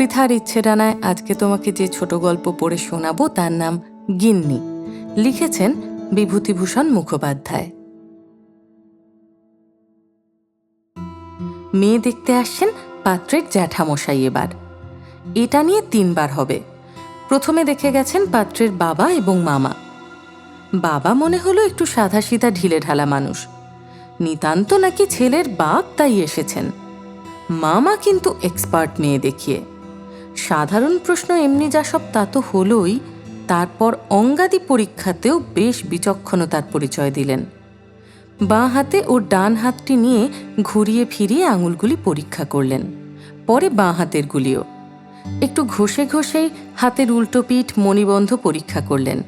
পৃথার ইচ্ছে ডানায় আজকে তোমাকে যে ছোট গল্প পড়ে শোনাবো তার নাম গিন্নি। লিখেছেন বিভূতিভূষণ মুখোপাধ্যায়। মেয়ে দেখতে আসছেন পাত্রের জ্যাঠামশাই এবার। এটা নিয়ে তিনবার হবে। প্রথমে দেখে গেছেন পাত্রের বাবা এবং মামা। বাবা মনে হলো একটু সাধাসিধা ঢিলে ঢালা মানুষ। নিতান্ত নাকি ছেলের বাপ তাই এসেছেন। মামা কিন্তু এক্সপার্ট মেয়ে দেখিয়ে। সাধারণ প্রশ্ন এমনি যা সব তা তো হলোই। তারপর অঙ্গাদি পরীক্ষাতেও বেশ বিচক্ষণতার পরিচয় দিলেন। বাঁ হাতে ও ডান হাতটি নিয়ে ঘুরিয়ে ফিরিয়ে আঙুলগুলি পরীক্ষা করলেন। পরে বাঁ হাতের গুলিও। একটু ঘষে ঘষেই হাতের উল্টো পিঠ মণিবন্ধ পরীক্ষা করলেন।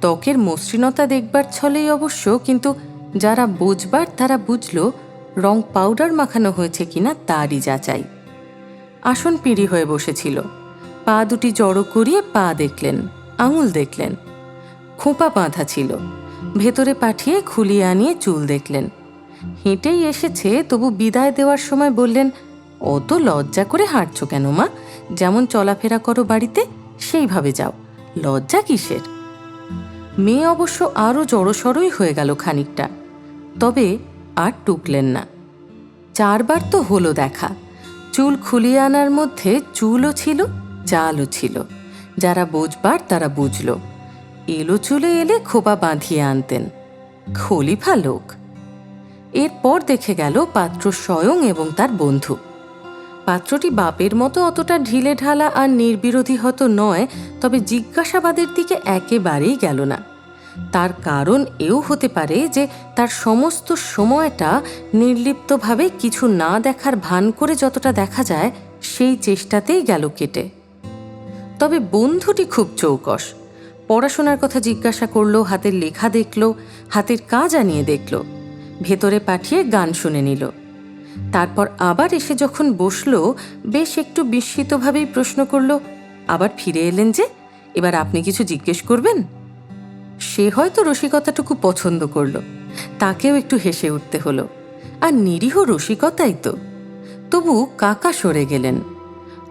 ত্বকের মসৃণতা দেখবার ছলেই অবশ্য, কিন্তু যারা বুঝবার তারা বুঝল, রং পাউডার মাখানো হয়েছে কিনা তারই যাচাই। আসন পিড়ি হয়ে বসেছিল। পা দুটি জড়ো করিয়ে পা দেখলেন, আঙুল দেখলেন। খোঁপা বাঁধা ছিল। ভেতরে পাঠিয়ে খুলিয়ে আনিয়ে চুল দেখলেন। হেঁটেই এসেছে, তবু বিদায় দেওয়ার সময় বললেন অত লজ্জা করে হাঁটছ কেন মা? যেমন চলাফেরা করো বাড়িতে, সেইভাবে যাও। লজ্জা কিসের? মেয়ে অবশ্য আরও জড়সড়ই হয়ে গেল খানিকটা। তবে আর টুকলেন না। চারবার তো হলো দেখা। চুল খুলিয়ে আনার মধ্যে চুলও ছিল, চালও ছিল। যারা বুঝবার তারা বুঝল। এলো চুলে এলে খোপা বাঁধিয়ে আনতেন। খলিফা লোক এরপর দেখে গেল পাত্র স্বয়ং এবং তার বন্ধু। পাত্রটি বাপের মতো অতটা ঢিলে ঢালা আর নির্বিরোধী হতো নয়, তবে জিজ্ঞাসাবাদের দিকে একেবারেই গেল না। তার কারণ এও হতে পারে যে তার সমস্ত সময়টা নির্লিপ্তভাবে কিছু না দেখার ভান করে যতটা দেখা যায়, সেই চেষ্টাতেই গেল কেটে। তবে বন্ধুটি খুব চৌকস। পড়াশোনার কথা জিজ্ঞাসা করল, হাতের লেখা দেখল, হাতের কাজ আনিয়ে দেখল, ভেতরে পাঠিয়ে গান শুনে নিল। তারপর আবার এসে যখন বসল, বেশ একটু বিস্মিতভাবেই প্রশ্ন করল, আবার ফিরে এলেন যে? এবার আপনি কিছু জিজ্ঞেস করবেন? সে হয়তো রসিকতাটুকু পছন্দ করল। তাকেও একটু হেসে উঠতে হলো। আর নিরীহ রসিকতাই তো। তবু কাকা সরে গেলেন।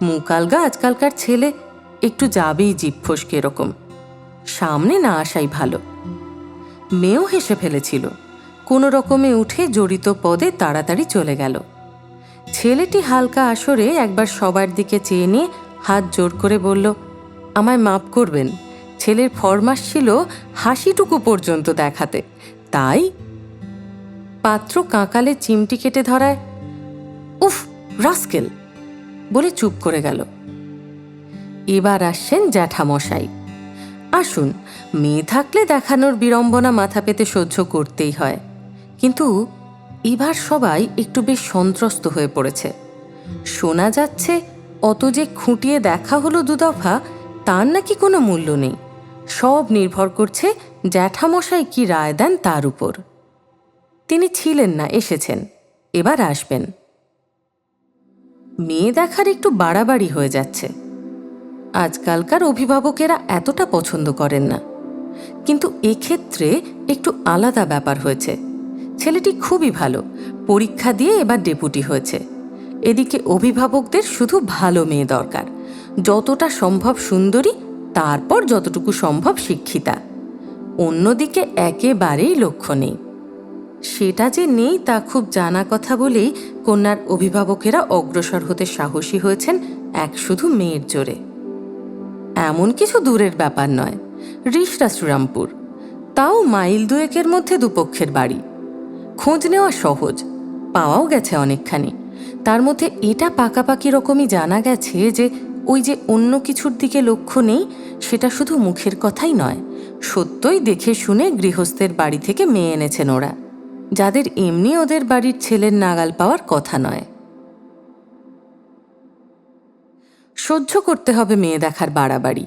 মুকালগা আজকালকার ছেলে, একটু যাবেই জিভ ফসকে এরকম। সামনে না আসাই ভালো। মেয়েও হেসে ফেলেছিল। কোনো রকমে উঠে জড়িত পদে তাড়াতাড়ি চলে গেল। ছেলেটি হালকা আসরে একবার সবার দিকে চেয়ে নিয়ে হাত জোর করে বলল, আমায় মাপ করবেন? ছেলের ফরমাস ছিল হাসিটুকু পর্যন্ত দেখাতে। তাই পাত্র কাঁকালে চিমটি কেটে ধরায়, উফ, রাস্কেল! বলে চুপ করে গেল। এবার আসছেন জ্যাঠামশাই। আসুন, মেয়ে থাকলে দেখানোর বিড়ম্বনা মাথা পেতে সহ্য করতেই হয়। কিন্তু এবার সবাই একটু বেশ সন্ত্রস্ত হয়ে পড়েছে। শোনা যাচ্ছে, অত যে খুঁটিয়ে দেখা হলো দুদফা, তার নাকি কোনো মূল্য নেই। সব নির্ভর করছে জ্যাঠামশাই কি রায় দেন তার উপর। তিনি ছিলেন না, এসেছেন, এবার আসবেন। মেয়ে দেখার একটু বাড়াবাড়ি হয়ে যাচ্ছে। আজকালকার অভিভাবকেরা এতটা পছন্দ করেন না। কিন্তু এক্ষেত্রে একটু আলাদা ব্যাপার হয়েছে। ছেলেটি খুবই ভালো, পরীক্ষা দিয়ে এবার ডেপুটি হয়েছে। এদিকে অভিভাবকদের শুধু ভালো মেয়ে দরকার। যতটা সম্ভব সুন্দরী তারপর যতটুকু সম্ভব শিক্ষিতা। অন্যদিকে একেবারেই লক্ষ্য নেই। সেটা যে নেই তা খুব জানা কথা বলেই কন্যার অভিভাবকেরা অগ্রসর হতে সাহসী হয়েছেন এক শুধু মেয়ের জোরে। এমন কিছু দূরের ব্যাপার নয় রিসরা শ্রীরামপুর তাও মাইল দুয়েকের মধ্যে দুপক্ষের বাড়ি। খোঁজ নেওয়া সহজ, পাওয়াও গেছে অনেকখানি। তার মধ্যে এটা পাকাপাকি রকমই জানা গেছে যে ওই যে অন্য কিছুর দিকে লক্ষ্য নেই, সেটা শুধু মুখের কথাই নয়, সত্যই দেখে শুনে গৃহস্থের বাড়ি থেকে মেয়ে এনেছেন ওরা, যাদের এমনি ওদের বাড়ির ছেলের নাগাল পাওয়ার কথা নয়। সহ্য করতে হবে মেয়ে দেখার বাড়াবাড়ি,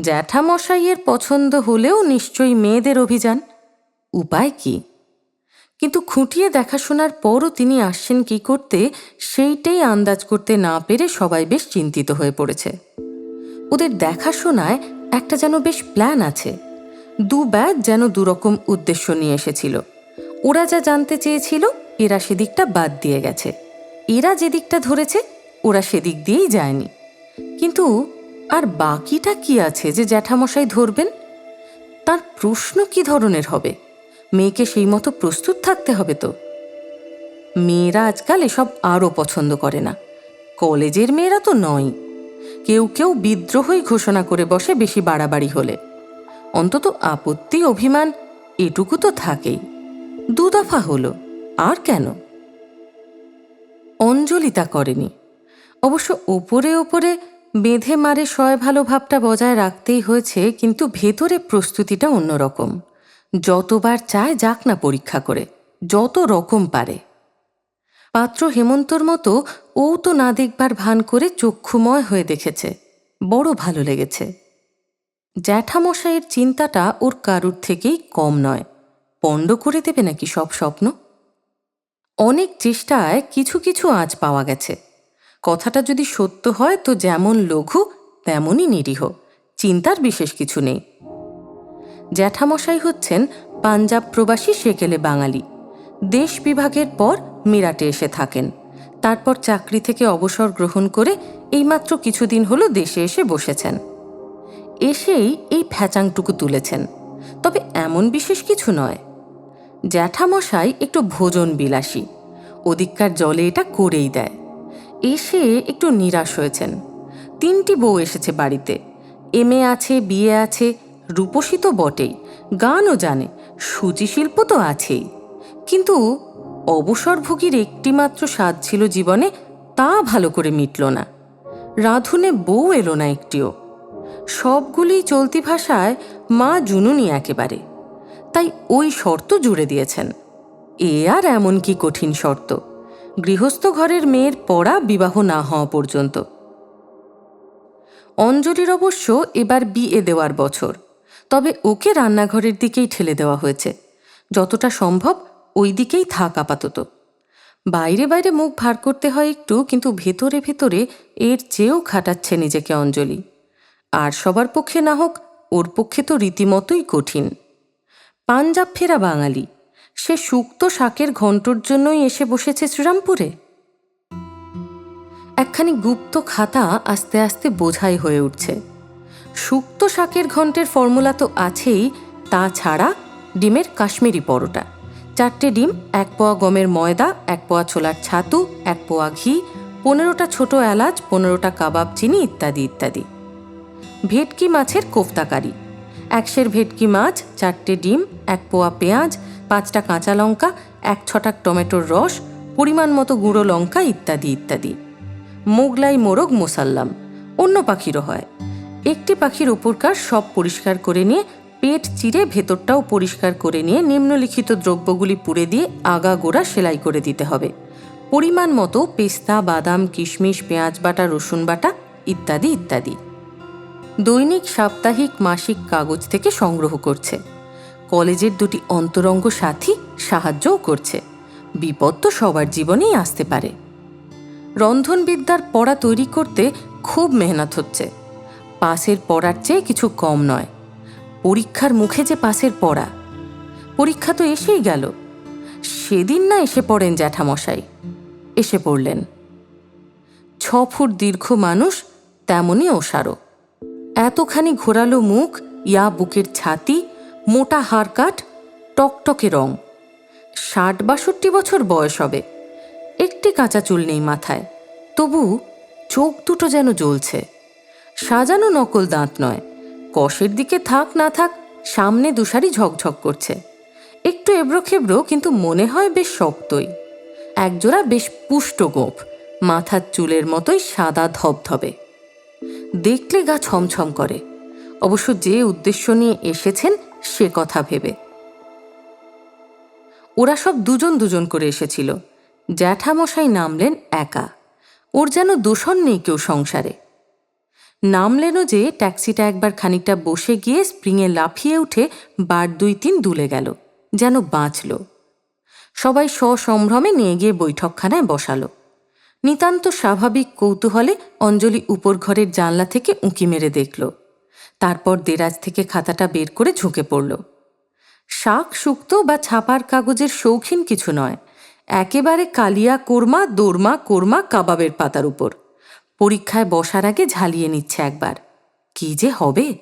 জ্যাঠামশাইয়ের পছন্দ হলেও নিশ্চয়ই মেয়েদের অভিযান। উপায় কি? কিন্তু খুঁটিয়ে দেখাশোনার পরও তিনি আসছেন কি করতে, সেইটাই আন্দাজ করতে না পেরে সবাই বেশ চিন্তিত হয়ে পড়েছে। ওদের দেখাশোনায় একটা যেন বেশ প্ল্যান আছে। দু ব্যাগ যেন দুরকম উদ্দেশ্য নিয়ে এসেছিল। ওরা যা জানতে চেয়েছিল, এরা সেদিকটা বাদ দিয়ে গেছে। এরা যেদিকটা ধরেছে, ওরা সেদিক দিয়েই যায়নি। কিন্তু আর বাকিটা কি আছে যে জ্যাঠামশাই ধরবেন? তার প্রশ্ন কি ধরনের হবে? মেয়েকে সেই মতো প্রস্তুত থাকতে হবে তো। মেয়েরা আজকাল এসব আরও পছন্দ করে না। কলেজের মেয়েরা তো নয়। কেউ কেউ বিদ্রোহই ঘোষণা করে বসে বেশি বাড়াবাড়ি হলে। অন্তত আপত্তি, অভিমান, এটুকু তো থাকেই। দুদফা হলো, আর কেন? অঞ্জলি তা করেনি। অবশ্য ওপরে ওপরে বেঁধে মারে শয় ভালো ভাবটা বজায় রাখতেই হয়েছে, কিন্তু ভেতরে প্রস্তুতিটা অন্যরকম। যতবার চায় যাক না পরীক্ষা করে, যত রকম পারে। পাত্র হেমন্তর মতো ও তো না দেখবার ভান করে চক্ষুময় হয়ে দেখেছে, বড় ভালো লেগেছে। জ্যাঠামশাইয়ের চিন্তাটা ওর কারুর থেকেই কম নয়, পণ্ড করে দেবে নাকি সব স্বপ্ন? অনেক চেষ্টায় কিছু কিছু আজ পাওয়া গেছে। কথাটা যদি সত্য হয় তো যেমন লঘু, তেমনই নিরীহ, চিন্তার বিশেষ কিছু নেই। জ্যাঠামশাই হচ্ছেন পাঞ্জাব প্রবাসী সেকেলে বাঙালি। দেশ বিভাগের পর মিরাটে এসে থাকেন। তারপর চাকরি থেকে অবসর গ্রহণ করে এইমাত্র কিছুদিন হলো দেশে এসে বসেছেন। এসেই এই ফ্যাচাংটুকু তুলেছেন। তবে এমন বিশেষ কিছু নয়। জ্যাঠামশাই একটু ভোজন বিলাসী। ওদিককার জলে এটা করেই দেয়। এসে একটু নিরাশ হয়েছেন। তিনটি বউ এসেছে বাড়িতে। এমএ আছে বিয়ে আছে রূপসী তো বটেই, গানও জানে সূচিশিল্প তো আছেই। কিন্তু অবসরভোগীর একটিমাত্র স্বাদ ছিল জীবনে, তা ভালো করে মিটল না। রাঁধুনে বউ এলো না একটিও। সবগুলি চলতি ভাষায় মা জুনুনি একেবারে। তাই ওই শর্ত জুড়ে দিয়েছেন। এ আর এমন কি কঠিন শর্ত? গৃহস্থ ঘরের মেয়ের পড়া বিবাহ না হওয়া পর্যন্ত। অঞ্জলির অবশ্য এবার বিয়ে দেওয়ার বছর। তবে ওকে রান্নাঘরের দিকেই ঠেলে দেওয়া হয়েছে। যতটা সম্ভব ওই দিকেই থাক আপাতত। বাইরে বাইরে মুখ ভার করতে হয় একটু, কিন্তু ভেতরে ভেতরে এর চেয়েও খাটাচ্ছে নিজেকে অঞ্জলি। আর সবার পক্ষে না হোক, ওর পক্ষে তো রীতিমতোই কঠিন। পাঞ্জাব ফেরা বাঙালি। সে সুক্ত শাকের ঘণ্টর জন্যই এসে বসেছে শ্রীরামপুরে। একখানি গুপ্ত খাতা আস্তে আস্তে বোঝাই হয়ে উঠছে। সুক্ত শাকের ঘণ্টের ফর্মুলা তো আছেই, তা ছাড়া ডিমের কাশ্মীরি পরোটা। চারটে ডিম, এক পোয়া গমের ময়দা, এক পোয়া ছোলার ছাতু, এক পোয়া ঘি, পনেরোটা ছোট এলাচ, পনেরোটা কাবাব চিনি ইত্যাদি ইত্যাদি। ভেটকি মাছের কোফতাকারি। একশের ভেটকি মাছ, চারটে ডিম, এক পোয়া পেঁয়াজ, পাঁচটা কাঁচা লঙ্কা, এক ছটাক টমেটোর রস, পরিমাণ মতো গুঁড়ো লঙ্কা ইত্যাদি ইত্যাদি। মোগলাই মোরগ মোসাল্লাম। অন্য পাখিরও হয়। একটি পাখির উপরকার সব পরিষ্কার করে নিয়ে, পেট চিরে ভেতরটাও পরিষ্কার করে নিয়ে নিম্নলিখিত দ্রব্যগুলি পুড়ে দিয়ে আগা গোড়া সেলাই করে দিতে হবে। পরিমাণ মতো পেস্তা, বাদাম, কিশমিশ, পেঁয়াজ বাটা, রসুন বাটা ইত্যাদি ইত্যাদি। দৈনিক, সাপ্তাহিক, মাসিক কাগজ থেকে সংগ্রহ করছে। কলেজের দুটি অন্তরঙ্গ সাথী সাহায্যও করছে। বিপদ তো সবার জীবনেই আসতে পারে। রন্ধনবিদ্যার পড়া তৈরি করতে খুব মেহনত হচ্ছে। পাসের পড়ার চেয়ে কিছু কম নয়। পরীক্ষার মুখে যে পাসের পড়া। পরীক্ষা তো এসেই গেল। সেদিন না এসে পড়েন জ্যাঠামশাই। এসে পড়লেন। ছ ফুট দীর্ঘ মানুষ তেমনই ওসারও এতখানি ঘোরালো মুখ, ইয়া বুকের ছাতি, মোটা হাড়কাট টকটকে রং। ষাট বাষট্টি বছর বয়স হবে। একটি কাঁচা চুল নেই মাথায়। তবু চোখ দুটো যেন জ্বলছে। সাজানো নকল দাঁত নয়। কষের দিকে থাক না থাক, সামনে দুসারি ঝকঝক করছে। একটু এবড়ো কিন্তু মনে হয় বেশ শক্তই। একজোড়া বেশ পুষ্ট গোঁফ, মাথার চুলের মতোই সাদা ধবধবে। দেখলে গা ছমছম করে। অবশ্য যে উদ্দেশ্য নিয়ে এসেছেন, সে কথা ভেবে। ওরা সব দুজন দুজন করে এসেছিল। জ্যাঠামশাই নামলেন একা। ওর যেন দূষণ নেই কেউ সংসারে। নামলেনও যে ট্যাক্সিটা একবার খানিকটা বসে গিয়ে স্প্রিংয়ে লাফিয়ে উঠে বার দুই তিন দুলে গেল, যেন বাঁচল। সবাই সসম্ভ্রমে নিয়ে গিয়ে বৈঠকখানায় বসালো। নিতান্ত স্বাভাবিক কৌতূহলে অঞ্জলি উপর ঘরের জানলা থেকে উঁকি মেরে দেখল। তারপর দেরাজ থেকে খাতাটা বের করে ঝুঁকে পড়ল। শাক শুক্তো বা ছাপার কাগজের শৌখিন কিছু নয়, একেবারে কালিয়া কোরমা, দোরমা, কোরমা, কাবাবের পাতার উপর। পরীক্ষায় বসার আগে ঝালিয়ে নিচ্ছে একবার। কি যে হবে?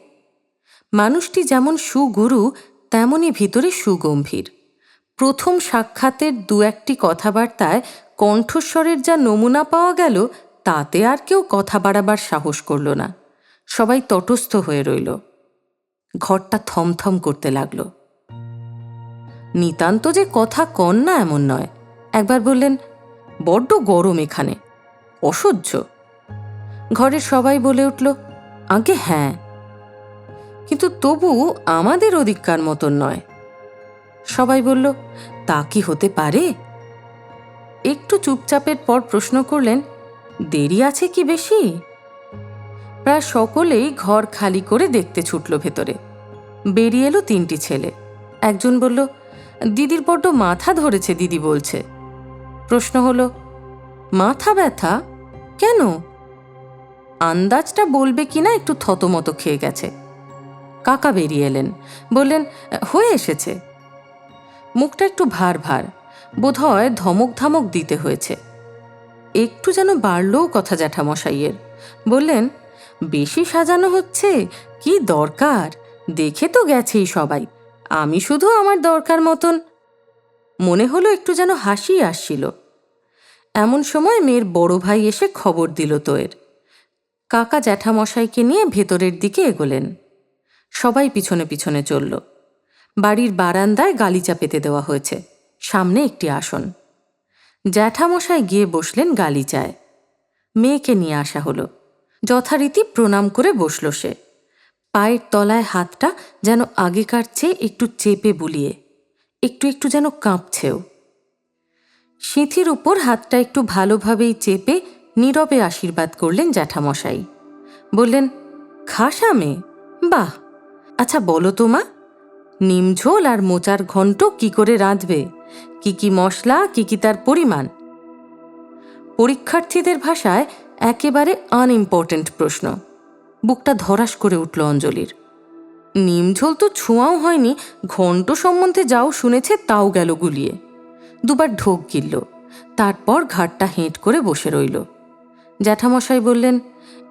মানুষটি যেমন সুগুরু তেমনই ভিতরে সুগম্ভীর। প্রথম সাক্ষাতের দু একটি কথাবার্তায় কণ্ঠস্বরের যা নমুনা পাওয়া গেল, তাতে আর কেউ কথা বাড়াবার সাহস করল না। সবাই তটস্থ হয়ে রইল। ঘরটা থমথম করতে লাগল। নিতান্ত যে কথা কন না এমন নয়। একবার বললেন, বড্ড গরম এখানে। অসহ্য। ঘরের সবাই বলে উঠল, আগে হ্যাঁ। কিন্তু তবু আমাদের অধিকার মতন নয়। সবাই বলল, তা কি হতে পারে? একটু চুপচাপের পর প্রশ্ন করলেন, দেরি আছে কি বেশি? প্রায় সকলেই ঘর খালি করে দেখতে ছুটল ভেতরে। বেরিয়ে এলো তিনটি ছেলে। একজন বলল, দিদির বড্ড মাথা ধরেছে, দিদি বলছে। প্রশ্ন হলো, মাথা ব্যথা? কেন? আন্দাজটা বলবে কিনা একটু থতমত খেয়ে গেছে। কাকা বেরিয়ে এলেন, বললেন, হয়ে এসেছে। মুখটা একটু ভার ভার বোধ হয় ধমক ধমক দিতে হয়েছে। একটু যেন বাড়লও কথা জ্যাঠামশাইয়ের, বললেন, বেশি সাজানো হচ্ছে? কি দরকার? দেখে তো গেছেই সবাই। আমি শুধু আমার দরকার মতন। মনে হলো একটু যেন হাসি আসছিল। এমন সময় মেয়ের বড় ভাই এসে খবর দিল তোয়ের। কাকা জ্যাঠামশাইকে নিয়ে ভেতরের দিকে এগোলেন। সবাই পিছনে পিছনে চলল। বাড়ির বারান্দায় গালিচা পেতে দেওয়া হয়েছে, সামনে একটি আসন। জ্যাঠামশাই গিয়ে বসলেন গালিচায়। মেয়েকে নিয়ে আসা হলো। যথারীতি প্রণাম করে বসল সে। পায়ের তলায় হাতটা যেন আগেকার চেয়ে একটু চেপে বুলিয়ে, একটু একটু যেন কাঁপছেও। সিঁথির উপর হাতটা একটু ভালোভাবেই চেপে নীরবে আশীর্বাদ করলেন জ্যাঠামশাই। বললেন, খাসা মেয়ে, বাহ! আচ্ছা বলো তো মা নিমঝোল আর মোচার ঘন্ট কি করে রাঁধবে? কি কি মশলা, কি কি তার পরিমাণ? পরীক্ষার্থীদের ভাষায় একেবারে আনইম্পর্ট্যান্ট প্রশ্ন। বুকটা ধরাস করে উঠল অঞ্জলির। নিমঝোল তো ছোঁয়াও হয়নি ঘন্ট সম্বন্ধে যাও শুনেছে তাও গেল গুলিয়ে। দুবার ঢোক গিলল, তারপর ঘাটটা হেঁট করে বসে রইল। জ্যাঠামশাই বললেন,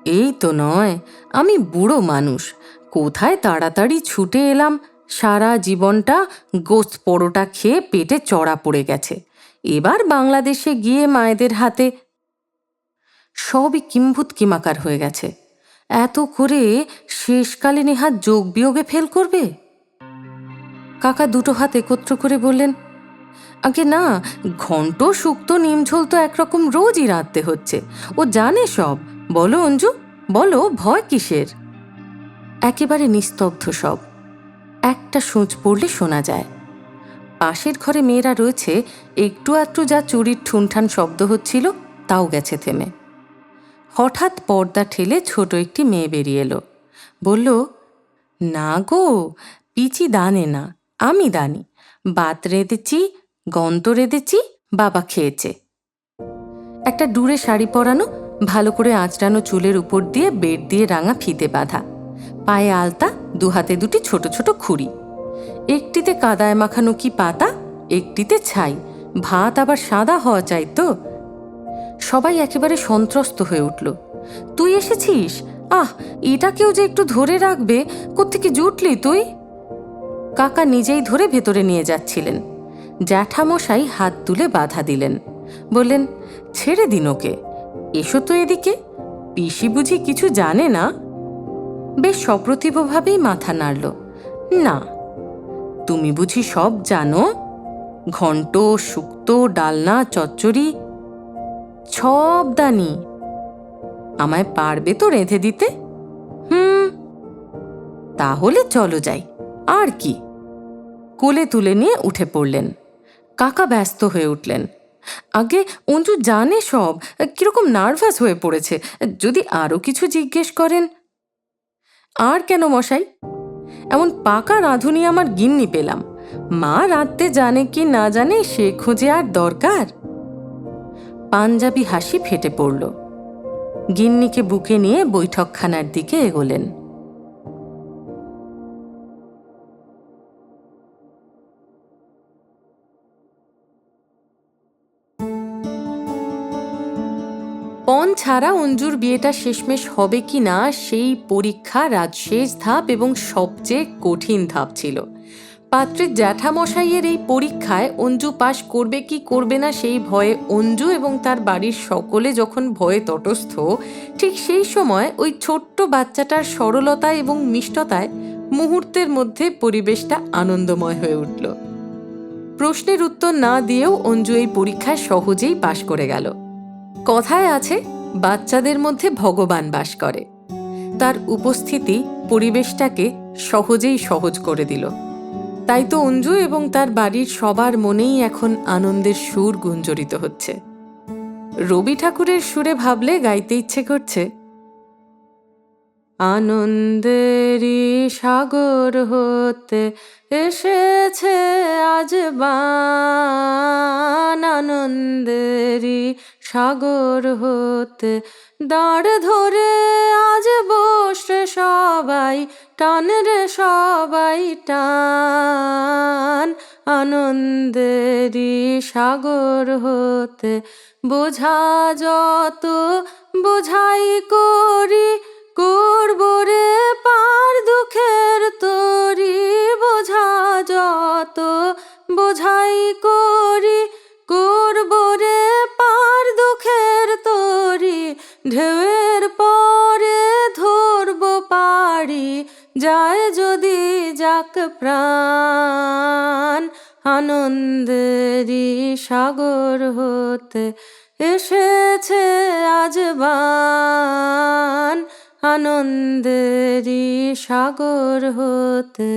এই তো নয়, আমি বুড়ো মানুষ। কোথায় তাড়াতাড়ি ছুটে এলাম? সারা জীবনটা গোস্ত পরোটা খেয়ে পেটে চড়া পড়ে গেছে। এবার বাংলাদেশে গিয়ে মায়েদের হাতে সবই কিম্ভূত কিমাকার হয়ে গেছে। এত করে শেষকালে নেহাত যোগ বিয়োগে ফেল করবে? কাকা দুটো হাত একত্র করে বললেন আগে না, ঘন্ট শুক্তো নিমঝোল তো একরকম রোজই রাঁধতে হচ্ছে। ও জানে সব। বলো, অঞ্জু, বলো, ভয় কিসের? একেবারে নিস্তব্ধ সব। একটা সূচ পড়লে শোনা যায়। পাশের ঘরে মেয়েরা রয়েছে, একটু আধটু যা চুরির ঠুনঠান শব্দ হচ্ছিল, তাও গেছে থেমে। হঠাৎ পর্দা ঠেলে ছোট একটি মেয়ে বেরিয়ে এলো। বলল, না গো, পিচি দানে না, আমি দানি। বাত রেঁধেছি গন্ত রেঁধেছি, বাবা খেয়েছে। একটা ডুরে শাড়ি পরানো, ভালো করে আঁচড়ানো চুলের উপর দিয়ে বেড দিয়ে রাঙা ফিতে বাঁধা। পায়ে আলতা, দু হাতে দুটি ছোট ছোট খুঁড়ি। একটিতে কাদায় মাখানো কি পাতা, একটিতে ছাই। ভাত আবার সাদা হওয়া চাই তো। সবাই একেবারে সন্ত্রস্ত হয়ে উঠল। তুই এসেছিস? আহ এটাকেও যে একটু ধরে রাখবে, কোত্থেকে জুটলি তুই? কাকা নিজেই ধরে ভেতরে নিয়ে যাচ্ছিলেন। জ্যাঠামশাই হাত তুলে বাধা দিলেন। বললেন, ছেড়ে দিন ওকে। এসো তো এদিকে। পিসি বুঝি কিছু জানে না? বেশ সপ্রতিভভাবেই মাথা নাড়ল। না। তুমি বুঝি সব জানো? ঘন্ট শুক্তো ডালনা, চচ্চড়ি, সব দানি। আমায় পারবে তো রেঁধে দিতে? হুম। তাহলে চলো যাই। আর কি? কোলে তুলে নিয়ে উঠে পড়লেন। কাকা ব্যস্ত হয়ে উঠলেন। আগে, অঞ্জু জানে সব। কীরকম নার্ভাস হয়ে পড়েছে। যদি আরও কিছু জিজ্ঞেস করেন। আর কেন মশাই? এমন পাকা রাঁধুনি আমার গিন্নি পেলাম। মা রাঁধতে জানে কি না জানে সে খুঁজে আর দরকার? পাঞ্জাবি হাসি ফেটে পড়ল। গিন্নিকে বুকে নিয়ে বৈঠকখানার দিকে এগোলেন। ছাড়া অঞ্জুর বিয়েটা শেষমেশ হবে কি না, সেই পরীক্ষা রাজ শেষ ধাপ এবং সবচেয়ে কঠিন ধাপ ছিল। পাত্রের জ্যাঠামশাইয়ের এই পরীক্ষায় অঞ্জু পাশ করবে কি করবে না সেই ভয়ে অঞ্জু এবং তার বাড়ির সকলে যখন ভয়ে তটস্থ, ঠিক সেই সময় ওই ছোট্ট বাচ্চাটার সরলতা এবং মিষ্টতায় মুহূর্তের মধ্যে পরিবেশটা আনন্দময় হয়ে উঠল। প্রশ্নের উত্তর না দিয়েও অঞ্জু এই পরীক্ষায় সহজেই পাশ করে গেল। কথায় আছে বাচ্চাদের মধ্যে ভগবান বাস করে। তার উপস্থিতি পরিবেশটাকে সহজেই সহজ করে দিল। তাই তো অঞ্জু এবং তার বাড়ির সবার মনেই এখন আনন্দের সুর গুঞ্জরিত হচ্ছে। রবি ঠাকুরের সুরে ভাবলে গাইতে ইচ্ছে করছে আনন্দেরই সাগর হতে এসেছে আজ বান। আনন্দেরই সাগর হতে দাঁড় ধরে আজ বসে সবাই, টান রে সবাই টান। আনন্দেরই সাগর হতে বোঝা যত, বোঝাই করি করব রে পার দুঃখের তরি, বোঝা যত, বোঝাই করি। করব রে পার দুঃখের তরি, ঢেউয়ের পরে ধরব পারি যায় যদি যাক প্রাণ, আনন্দেরই সাগর হতে এসেছে আজ আনন্দেরই সাগর হতে।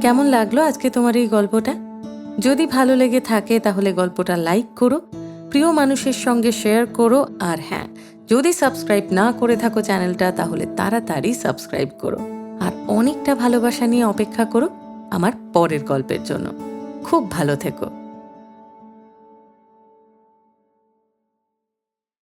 কেমন লাগল আজকে তোমার এই গল্পটা? যদি ভালো লেগে থাকে তাহলে গল্পটা লাইক করো, প্রিয় মানুষের সঙ্গে শেয়ার করো, আর হ্যাঁ যদি সাবস্ক্রাইব না করে থাকো চ্যানেলটা তাহলে তাড়াতাড়ি সাবস্ক্রাইব করো। আর অনেকটা ভালোবাসা নিয়ে অপেক্ষা করো আমার পরের গল্পের জন্য। খুব ভালো থেকো।